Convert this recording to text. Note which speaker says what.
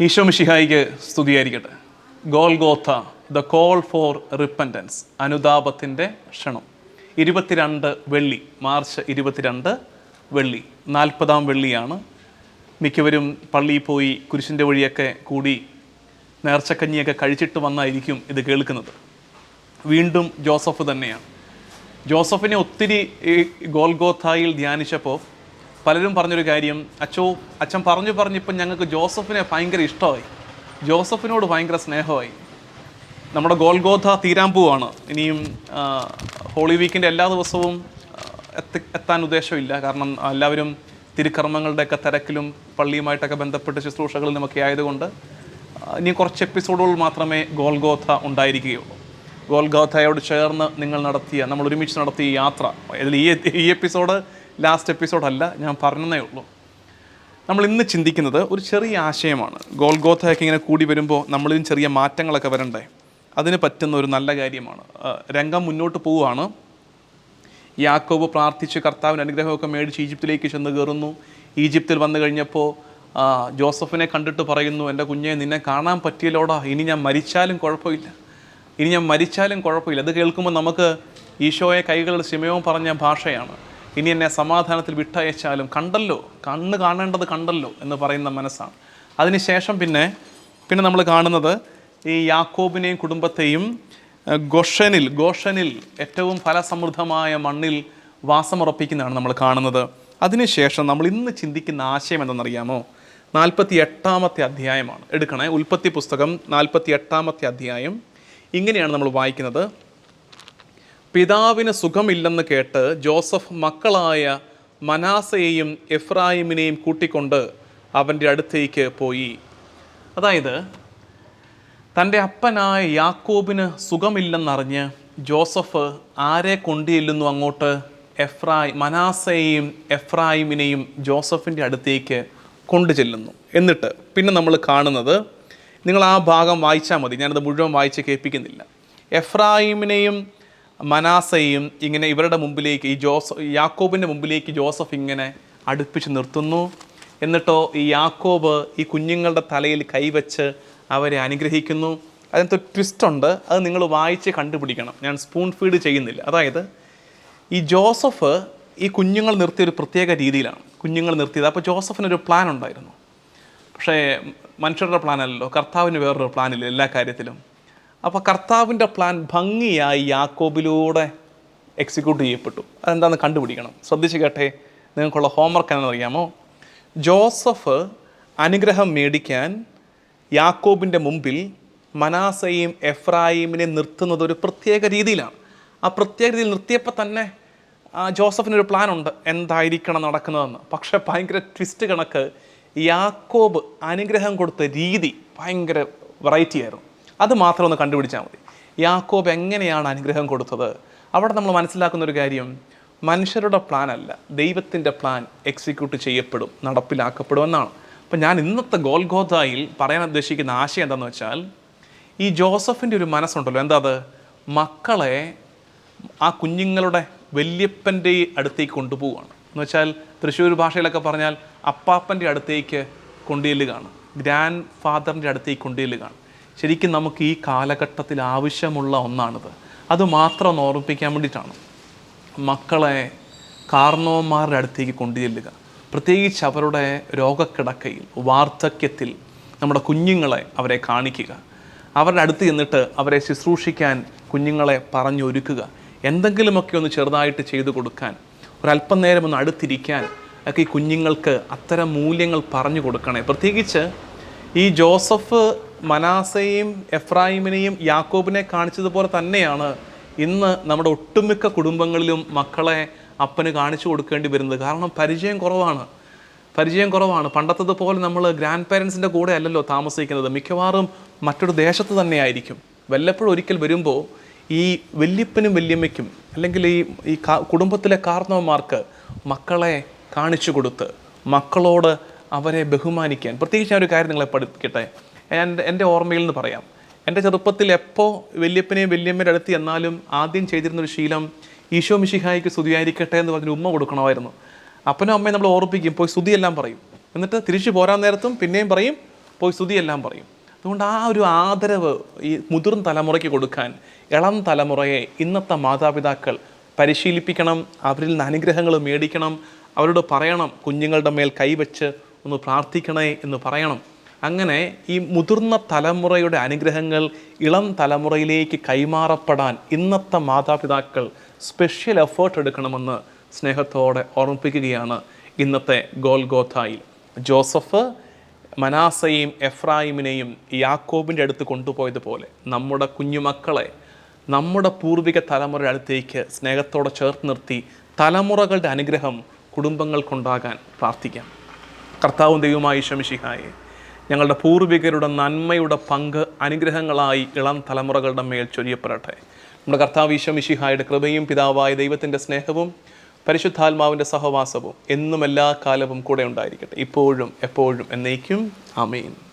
Speaker 1: ഈശോ മിഷിഹായിക്ക് സ്തുതിയായിരിക്കട്ടെ. Golgotha the call for repentance അനുതാപത്തിന്റെ ക്ഷണം. ഇരുപത്തിരണ്ട് വെള്ളി മാർച്ച് ഇരുപത്തിരണ്ട് വെള്ളി. നാൽപ്പതാം വെള്ളിയാണ്. മിക്കവരും പള്ളിയിൽ പോയി കുരിശിന്റെ വഴിയൊക്കെ കൂടി നേർച്ചക്കഞ്ഞിയൊക്കെ കഴിച്ചിട്ട് വന്നായിരിക്കും ഇത് കേൾക്കുന്നത്. വീണ്ടും ജോസഫ് തന്നെയാണ്. ജോസഫിനെ ഒത്തിരി ഈ ഗോൽഗോത്തായിൽ ധ്യാനിച്ചപ്പോൾ പലരും പറഞ്ഞൊരു കാര്യം അച്ചോ അച്ഛൻ പറഞ്ഞു പറഞ്ഞിപ്പം ഞങ്ങൾക്ക് ജോസഫിനെ ഭയങ്കര ഇഷ്ടമായി. ജോസഫിനോട് ഭയങ്കര സ്നേഹമായി. നമ്മുടെ ഗോൾഗോഥ തീരാൻ പോവാണ് ഇനിയും ഹോളി വീക്കിന്റെ എല്ലാ ദിവസവും എത്തി എത്താൻ ഉദ്ദേശമില്ല. കാരണം എല്ലാവരും തിരുക്കർമ്മങ്ങളുടെയൊക്കെ തിരക്കിലും പള്ളിയുമായിട്ടൊക്കെ ബന്ധപ്പെട്ട് ശുശ്രൂഷകളിലുമൊക്കെ ആയതുകൊണ്ട് ഇനി കുറച്ച് എപ്പിസോഡുകൾ മാത്രമേ ഗോൾഗോഥ ഉണ്ടായിരിക്കുകയുള്ളൂ. ഗോൾഗോഥയോട് ചേർന്ന് നിങ്ങൾ നടത്തിയ നമ്മൾ ഒരുമിച്ച് നടത്തിയ യാത്ര അതിൽ ഈ ഈ എപ്പിസോഡ് ലാസ്റ്റ് എപ്പിസോഡല്ല ഞാൻ പറഞ്ഞതേ ഉള്ളൂ. നമ്മൾ ഇന്ന് ചിന്തിക്കുന്നത് ഒരു ചെറിയ ആശയമാണ്. ഗോൽഗോഥയൊക്കെ ഇങ്ങനെ കൂടി വരുമ്പോൾ നമ്മളിലും ചെറിയ മാറ്റങ്ങളൊക്കെ വരണ്ടേ? അതിന് പറ്റുന്ന ഒരു നല്ല കാര്യമാണ്. രംഗം മുന്നോട്ട് പോവുകയാണ്. യാക്കോബ് പ്രാർത്ഥിച്ച് കർത്താവിന്റെ അനുഗ്രഹമൊക്കെ മേടിച്ച് ഈജിപ്തിലേക്ക് ചെന്ന് കയറുന്നു. ഈജിപ്തിൽ വന്നു കഴിഞ്ഞപ്പോൾ ജോസഫിനെ കണ്ടിട്ട് പറയുന്നു എന്റെ കുഞ്ഞെ നിന്നെ കാണാൻ പറ്റിയല്ലോടാ. ഇനി ഞാൻ മരിച്ചാലും കുഴപ്പമില്ല. ഇനി ഞാൻ മരിച്ചാലും കുഴപ്പമില്ല. അത് കേൾക്കുമ്പോൾ നമുക്ക് ഈശോയെ കൈകളുടെ സിമയവും പറഞ്ഞ ഭാഷയാണ്. ഇനി എന്നെ സമാധാനത്തിൽ വിട്ടയച്ചാലും കണ്ടല്ലോ കണ്ണ് കാണേണ്ടത് കണ്ടല്ലോ എന്ന് പറയുന്ന മനസ്സാണ്. അതിനുശേഷം പിന്നെ പിന്നെ നമ്മൾ കാണുന്നത് ഈ യാക്കോബിനെയും കുടുംബത്തെയും ഗോഷനിൽ ഗോഷനിൽ ഏറ്റവും ഫലസമൃദ്ധമായ മണ്ണിൽ വാസമുറപ്പിക്കുന്നതാണ് നമ്മൾ കാണുന്നത്. അതിനുശേഷം നമ്മൾ ഇന്ന് ചിന്തിക്കുന്ന ആശയം എന്തെന്നറിയാമോ? നാൽപ്പത്തി എട്ടാമത്തെ അധ്യായമാണ്. എടുക്കണേ ഉൽപ്പത്തി പുസ്തകം നാൽപ്പത്തി എട്ടാമത്തെ അധ്യായം. ഇങ്ങനെയാണ് നമ്മൾ വായിക്കുന്നത്. പിതാവിന് സുഖമില്ലെന്ന് കേട്ട് ജോസഫ് മക്കളായ മനാസയെയും എഫ്രായിമിനെയും കൂട്ടിക്കൊണ്ട് അവന്റെ അടുത്തേക്ക് പോയി. അതായത് തന്റെ അപ്പനായ യാക്കോബിന് സുഖമില്ലെന്നറിഞ്ഞ് ജോസഫ് ആരെ കൊണ്ടുചെല്ലുന്നു അങ്ങോട്ട്? എഫ്രായി മനാസയെയും എഫ്രായിമിനെയും ജോസഫിന്റെ അടുത്തേക്ക് കൊണ്ടു ചെല്ലുന്നു എന്നിട്ട് പിന്നെ നമ്മൾ കാണുന്നത് നിങ്ങൾ ആ ഭാഗം വായിച്ചാൽ മതി. ഞാനത് മുഴുവൻ വായിച്ച് കേൾപ്പിക്കുന്നില്ല. എഫ്രായിമിനെയും മനാസയും ഇങ്ങനെ ഇവരുടെ മുമ്പിലേക്ക് ഈ ജോസഫ് യാക്കോബിന്റെ മുമ്പിലേക്ക് ജോസഫ് ഇങ്ങനെ അടുപ്പിച്ച് നിർത്തുന്നു. എന്നിട്ടോ ഈ യാക്കോബ് ഈ കുഞ്ഞുങ്ങളുടെ തലയിൽ കൈവച്ച് അവരെ അനുഗ്രഹിക്കുന്നു. അതിനകത്ത് ട്വിസ്റ്റ് ഉണ്ട്. അത് നിങ്ങൾ വായിച്ച് കണ്ടുപിടിക്കണം. ഞാൻ സ്പൂൺ ഫീഡ് ചെയ്യുന്നില്ല. അതായത് ഈ ജോസഫ് ഈ കുഞ്ഞുങ്ങൾ നിർത്തിയ ഒരു പ്രത്യേക രീതിയിലാണ്. കുഞ്ഞുങ്ങൾ നിർത്തിയത്. അപ്പോൾ ജോസഫിനൊരു പ്ലാൻ ഉണ്ടായിരുന്നു. പക്ഷേ മനുഷ്യരുടെ പ്ലാനല്ലോ അല്ലല്ലോ. കർത്താവിന് വേറൊരു പ്ലാനില്ല എല്ലാ കാര്യത്തിലും. അപ്പോൾ കർത്താവിന്റെ പ്ലാൻ ഭംഗിയായി യാക്കോബിലൂടെ എക്സിക്യൂട്ട് ചെയ്യപ്പെട്ടു. അതെന്താണെന്ന് കണ്ടുപിടിക്കണം? ശ്രദ്ധിച്ച് കേട്ടെ നിങ്ങൾക്കുള്ള ഹോംവർക്ക് എന്നറിയാമോ ജോസഫ് അനുഗ്രഹം മേടിക്കാൻ യാക്കോബിന്റെ മുമ്പിൽ മനാസയും എഫ്രായിമിനെ നിർത്തുന്നത് ഒരു പ്രത്യേക രീതിയിലാണ്. ആ പ്രത്യേക രീതിയിൽ നിർത്തിയപ്പോൾ തന്നെ ജോസഫിനൊരു പ്ലാൻ ഉണ്ട് എന്തായിരിക്കണം നടക്കുന്നതെന്ന്. പക്ഷേ ഭയങ്കര ട്വിസ്റ്റ് കണക്ക് യാക്കോബ് അനുഗ്രഹം കൊടുത്ത രീതി ഭയങ്കര വെറൈറ്റി ആയിരുന്നു. അത് മാത്രം ഒന്ന് കണ്ടുപിടിച്ചാൽ മതി. യാക്കോബ് എങ്ങനെയാണ് അനുഗ്രഹം കൊടുത്തത്? അവിടെ നമ്മൾ മനസ്സിലാക്കുന്ന ഒരു കാര്യം മനുഷ്യരുടെ പ്ലാൻ അല്ല. ദൈവത്തിന്റെ പ്ലാൻ എക്സിക്യൂട്ട് ചെയ്യപ്പെടും നടപ്പിലാക്കപ്പെടും എന്നാണ് അപ്പം ഞാൻ ഇന്നത്തെ ഗോൽഗോതായിൽ പറയാൻ ഉദ്ദേശിക്കുന്ന ആശയം എന്താണെന്ന് വെച്ചാൽ ഈ ജോസഫിന്റെ ഒരു മനസ്സുണ്ടല്ലോ എന്താ അത്? മക്കളെ ആ കുഞ്ഞുങ്ങളുടെ വല്യപ്പന്റെ അടുത്തേക്ക് കൊണ്ടുപോവുകയാണ്. എന്ന് വെച്ചാൽ തൃശ്ശൂർ ഭാഷയിലൊക്കെ പറഞ്ഞാൽ അപ്പാപ്പന്റെ അടുത്തേക്ക് കൊണ്ടുചെല്ലുകയാണ്. ഗ്രാൻഡ് ഫാദറിന്റെ അടുത്തേക്ക് കൊണ്ടുചെല്ലുകയാണ്. ശരിക്കും നമുക്ക് ഈ കാലഘട്ടത്തിൽ ആവശ്യമുള്ള ഒന്നാണിത്. അത് മാത്രം ഒന്ന് ഓർമ്മിപ്പിക്കാൻ വേണ്ടിയിട്ടാണ്. മക്കളെ കാർണവന്മാരുടെ അടുത്തേക്ക് കൊണ്ടുചെല്ലുക. പ്രത്യേകിച്ച് അവരുടെ രോഗക്കിടക്കയിൽ വാർദ്ധക്യത്തിൽ നമ്മുടെ കുഞ്ഞുങ്ങളെ അവരെ കാണിക്കുക. അവരുടെ അടുത്ത് ചെന്നിട്ട് അവരെ ശുശ്രൂഷിക്കാൻ കുഞ്ഞുങ്ങളെ പറഞ്ഞൊരുക്കുക. എന്തെങ്കിലുമൊക്കെ ഒന്ന് ചെറുതായിട്ട് ചെയ്തു കൊടുക്കാൻ ഒരല്പം നേരം ഒന്ന് അടുത്തിരിക്കാൻ ഒക്കെ ഈ കുഞ്ഞുങ്ങൾക്ക് അത്തരം മൂല്യങ്ങൾ പറഞ്ഞു കൊടുക്കണേ. പ്രത്യേകിച്ച് ഈ ജോസഫ് മനാസയെയും എഫ്രാഹിമിനെയും യാക്കോബിനെ കാണിച്ചതുപോലെ തന്നെയാണ് ഇന്ന് നമ്മുടെ ഒട്ടുമിക്ക കുടുംബങ്ങളിലും മക്കളെ അപ്പന് കാണിച്ചു കൊടുക്കേണ്ടി വരുന്നത്. കാരണം പരിചയം കുറവാണ്. പരിചയം കുറവാണ്. പണ്ടത്തതുപോലെ നമ്മൾ ഗ്രാൻഡ് പാരൻസിന്റെ കൂടെ അല്ലല്ലോ താമസിക്കുന്നത്. മിക്കവാറും മറ്റൊരു ദേശത്ത് തന്നെയായിരിക്കും. വല്ലപ്പോഴും ഒരിക്കൽ വരുമ്പോൾ ഈ വല്യപ്പനും വല്യമ്മയ്ക്കും അല്ലെങ്കിൽ ഈ ഈ കുടുംബത്തിലെ കാർന്നവന്മാർക്ക് മക്കളെ കാണിച്ചു കൊടുത്ത് മക്കളോട് അവരെ ബഹുമാനിക്കാൻ. പ്രത്യേകിച്ച് ഞാൻ ഒരു കാര്യം നിങ്ങളെ പഠിപ്പിക്കട്ടെ? ഞാൻ എന്റെ ഓർമ്മയിൽ നിന്ന് പറയാം. എന്റെ ചെറുപ്പത്തിൽ എപ്പോൾ വല്യപ്പനെയും വല്യമ്മയുടെ അടുത്ത് എന്നാലും ആദ്യം ചെയ്തിരുന്ന ഒരു ശീലം ഈശോ മിഷിഹായിക്ക് സ്തുതിയായിരിക്കട്ടെ എന്ന് പറഞ്ഞൊരു ഉമ്മ കൊടുക്കണമായിരുന്നു. അപ്പനും അമ്മയും നമ്മൾ ഓർപ്പിക്കും പോയി സ്തുതിയെല്ലാം പറയും. എന്നിട്ട് തിരിച്ചു പോരാൻ നേരത്തും പിന്നെയും പറയും പോയി സ്തുതിയെല്ലാം പറയും. അതുകൊണ്ട് ആ ഒരു ആദരവ് ഈ മുതിർന്ന തലമുറയ്ക്ക് കൊടുക്കാൻ ഇളം തലമുറയെ ഇന്നത്തെ മാതാപിതാക്കൾ പരിശീലിപ്പിക്കണം അവരിൽ നിന്ന് അനുഗ്രഹങ്ങൾ മേടിക്കണം അവരോട് പറയണം കുഞ്ഞുങ്ങളുടെ മേൽ കൈവച്ച് ഒന്ന് പ്രാർത്ഥിക്കണേ എന്ന് പറയണം. അങ്ങനെ ഈ മുതിർന്ന തലമുറയുടെ അനുഗ്രഹങ്ങൾ ഇളം തലമുറയിലേക്ക് കൈമാറപ്പെടാൻ ഇന്നത്തെ മാതാപിതാക്കൾ സ്പെഷ്യൽ എഫേർട്ട് എടുക്കണമെന്ന് സ്നേഹത്തോടെ ഓർമ്മിപ്പിക്കുകയാണ് ഇന്നത്തെ ഗോൽഗോഥായിൽ. ജോസഫ് മനാസയെയും എഫ്രായിമിനെയും യാക്കോബിന്റെ അടുത്ത് കൊണ്ടുപോയതുപോലെ നമ്മുടെ കുഞ്ഞുമക്കളെ നമ്മുടെ പൂർവിക തലമുറയുടെ അടുത്തേക്ക് സ്നേഹത്തോടെ ചേർത്ത് നിർത്തി തലമുറകളുടെ അനുഗ്രഹം കുടുംബങ്ങൾക്കുണ്ടാകാൻ പ്രാർത്ഥിക്കാം. കർത്താവും ദൈവമായി ശമിഷിഹായെ ഞങ്ങളുടെ പൂർവികരുടെ നന്മയുടെ പങ്ക് അനുഗ്രഹങ്ങളായി ഇളം തലമുറകളുടെ മേൽ ചൊരിയപ്പെടട്ടെ. നമ്മുടെ കർത്താവ് ഈശമിഷിഹായുടെ കൃപയും പിതാവായ ദൈവത്തിന്റെ സ്നേഹവും പരിശുദ്ധാത്മാവിന്റെ സഹവാസവും എന്നും എല്ലാ കാലവും കൂടെ ഉണ്ടായിരിക്കട്ടെ. ഇപ്പോഴും എപ്പോഴും എന്നേക്കും. ആമേൻ.